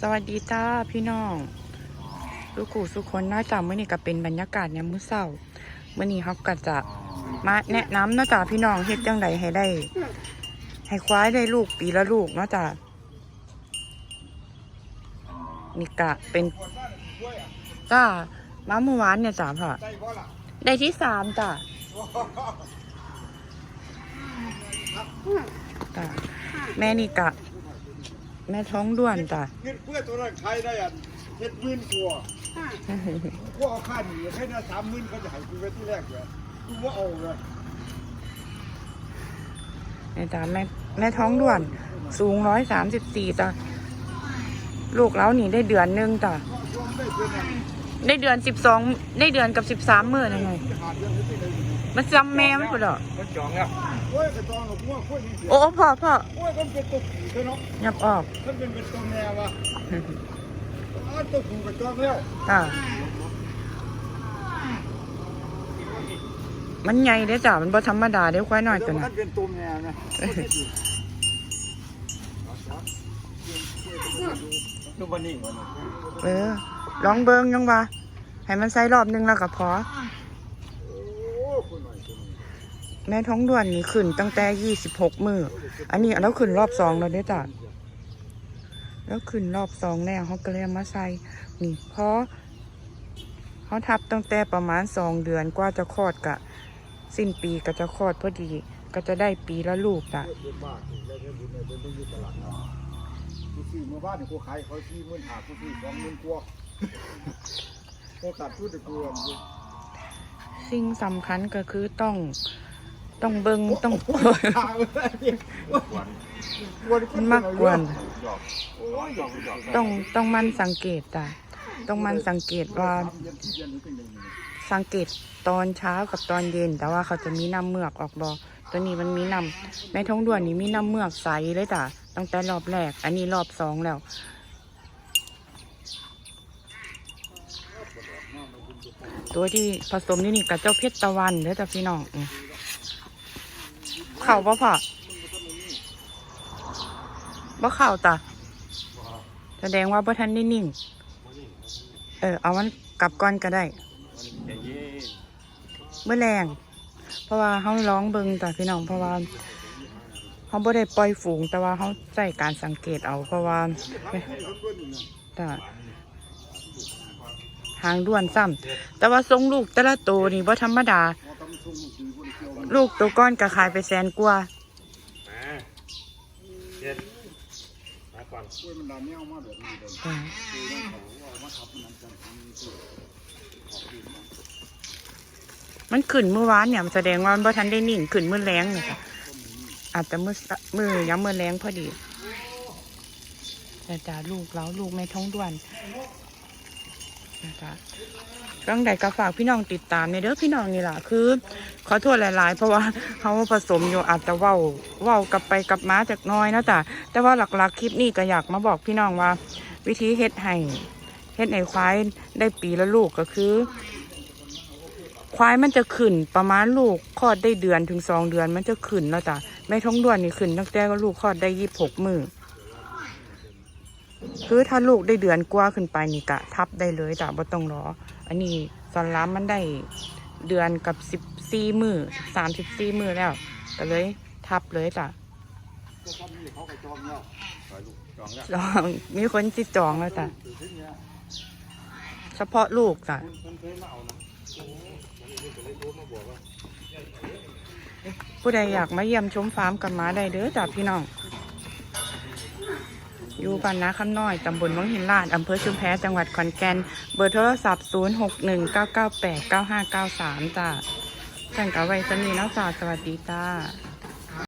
สวัสดีจ้าพี่น้องลูกกูสุคนน่าจะมื่อนี้ก็เป็นบรรยากาศยามมื้อเช้ามื่อนี้เขาก็จะมาแนะนำเนาะจ้าพี่น้องเฮ็ดจังไดให้ได้ ให้ควายได้ลูกปีละลูกเนาะจ้านี่กะเป็นจ้ามาเมื่อวานเนี่ยจ้าพ่อได้ที่สามจ้าจ้าแม่นี่กะ แม่ท้องด้วนจ้ะเงินเพื่อตัวนั้นใช้ได้อันเจ็ดหมื่นกว่าพวกเอาค่าหนีแค่นั้นสามหมื่นเขาจะให้กูไว้ที่แรกเลยกูว่าเอาเลยนี่จ้ะแม่แม่ท้องด้วน สูงร้อยสามสิบสี่จ้ะลูกแล้วนี่ได้เดือนหนึงจ้ะรวมได้เป็นอันได้เดือนสิบสองได้เดือนกับสิบสามมื่นยังไง ที่หาเรื่องที่ไหนมันจำแม่มันปะเหรอมันจองแล้วโอ้ยกระจองหรอกว่าโอ้ยนี่เสียโอ้พ่อพ่อโอ้ยมันเป็นตัวผีเนาะยับออกมันเป็นเป็นตัวแมววะอ้าวตัวผีกระจองแล้วจ้ะมันใหญ่เด้อจ้ะมันบ่ธรรมดาเด้อควายน้อยตัวมันั้นนเป็นตัวแมวนะดูมันนิ่งมันเออลองเบิ่งยังวะให้มันใส่รอบหนึงแล้วก็พอ โอ้คนหน่อยคนหน่อย แม่ท้องด้วนนี่ขึ้นตั้งแต่ยี่สิบหกมืออันนี้แล้วขึ้นรอบสองแล้วเด้อจ้ะแล้วขึ้นรอบสองแล้วเขาก็เลยเอามาใส่นี่เพราะเขาทับตั้งแต่ประมาณสองเดือนกว่าจะคลอดกะ สิ้นปีก็จะคลอดพอดี ก็จะได้ปีละลูกจ้ะเยอะมากแล้วเรื่องบุญเนี่ยเป็นเรื่องยุคตลาดเนาะกูซื้อเมื่อบ้านเนี่ยกูขายเขาที่มื่นหากูซื้อสองหมื่นกว่าโอกาสพูดแต่กูอะสิ่งสำคัญก็คือต้อง ต้องเบิงต้องขายอะไรเนี่ยวันมันมากกวนโอ้ยหยอกหยอกต้องต้องมันสังเกตจ้ะต้องมันสังเกตว่าสามเดือนที่เดือนนี้เป็นยังไงสังเกตตอนเช้ากับตอนเย็น แต่ว่าเขาจะมีน้ำเมือกออกบอตัวนี้มันมีน้ำในท้องด่วนนี่มีน้ำเมือกใสเลยจ้ะตั้งแต่รอบแรก อันนี้รอบสองแล้วตัวที่ผสมนี่นี่กับเจ้าเพชรตะวันเด้อจ้ะพี่น้องอืมเข่าบ่พอบ่เข่าจ้ะแสดงว่าบ่ทันได้นิ่ง เออ เอามันกลับก่อนก็ได้เมื่อแรง เพราะว่าเขาร้องเบิงแต่พี่น้องเพราะว่าเขาบ่ได้ปล่อยฝูง แต่ว่าเขาใส่การสังเกตเอา เพราะว่าแต่หางด้วนซ้ำแต่ว่าทรงลูกแต่ละตัวนี่บ่ธรรมดา ลูกตัวก้อนก็ขายไปแสนกว่ากล้วยมันดำเนี่ยเอามาแบบนี้เลยจ้ะคือนั่นเขาเอามาทับมันกันทำคือมันขึ้นเมื่อวานเนี่ยมันแสดงว่ามันบ่ทันได้นิ่งขึ้นเมื่อแรงเนี่ยค่ะอาจจะมือมือย้ำมือแรงพอดีแต่จ้าลูกแล้วลูกไม่ท้องด้วนนะคะ ร่างใดก็ฝากพี่น้องติดตามในเด้อพี่น้องนี่แหละคือ ขอโทษหลาย ๆ เพราะว่าเขาผสมอยู่อาจจะเว้าเว้ากลับไปกลับมาจากน้อยนะจ๊ะแต่ว่าหลักๆคลิปนี้ก็อยากมาบอกพี่น้องว่า วิธีเฮ็ดให้เฮ็ดให้ควายได้ปีละลูกก็คือ ควายมันจะขึ้นประมาณลูกคลอดได้เดือนถึงสองเดือนมันจะขึ้นแล้วจ้ะแม่ท้องด้วนนี่ขึ้นตั้งแต่ก็ลูกคลอดได้ยี่สิบหกมือคือถ้าลูกได้เดือนกว่าขึ้นไปนี่กะ ทับได้เลยจ้ะบ่ต้องรอ อันนี้สอนล้ามมันได้เดือนกับสิบสี่มือสามสิบสี่มือแล้วก็เลยทับเลยจ้ะจองแล้วจองมีคนจิจองแล้วจ้ะเฉพาะลูกจ้ะมันเคยมาเอานะผู้ใดอยากมาเยี่ยมชมฟาร์มกับมาได้เด้อจ้ะพี่น้อง อยู่บ้านนาคำน้อย ตำบลวังหินลาด อำเภอชุมแพจังหวัดขอนแก่น เบอร์โทรศัพท์ 0 6 1 9 9 8 9 5 9 3 จ้าท่านกับไว้สนีเนาะจ้าสวัสดีจ้า